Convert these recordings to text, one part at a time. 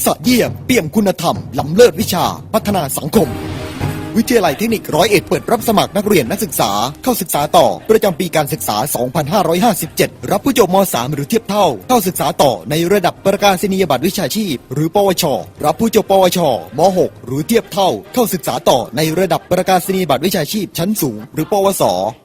กษะเยี่ยมเปี่ยมคุณธรรมล้ำเลิศวิชาพัฒนาสังคม วิทยาลัยเทคนิคร้อยเอ็ดเปิดรับสมัครนักเรียนนักศึกษาเข้าศึกษาต่อ ประจำปีการศึกษา 2557 รับผู้จบม .3 หรือเทียบเท่า เข้าศึกษาต่อในระดับประกาศนียบัตรวิชาชีพ หรือ ปวช รับผู้จบปวชม .6 หรือเทียบเท่า เข้าศึกษาต่อในระดับประกาศนียบัตรวิชาชีพชั้นสูง หรือ ปวส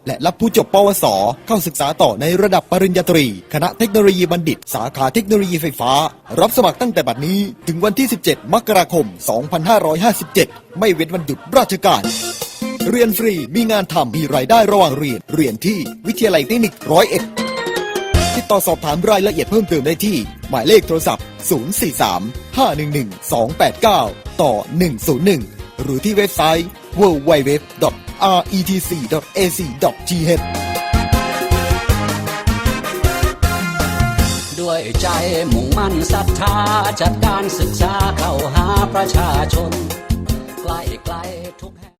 และรับผู้จบปวส เข้าศึกษาต่อในระดับปริญญาตรี คณะเทคโนโลยีบัณฑิต สาขาเทคโนโลยีไฟฟ้า รับสมัครตั้งแต่บัดนี้ ถึงวันที่ 17 มกราคม 2557 ไม่เว้นวันหยุดราชการ เรียนฟรีมีงานทำมีรายได้ระหว่างเรียน เรียนที่วิทยาลัยเทคนิคร้อยเอ็ดติดต่อสอบถามรายละเอียดเพิ่มเติมได้ที่ หมายเลขโทรศัพท์ 043 511 289 ต่อ 101 หรือที่เว็บไซต์ www.retc.ac.th ด้วยใจมุ่งมั่นศรัทธาจัดการศึกษาเข้าหาประชาชน ไกลไกลทุกแห่ง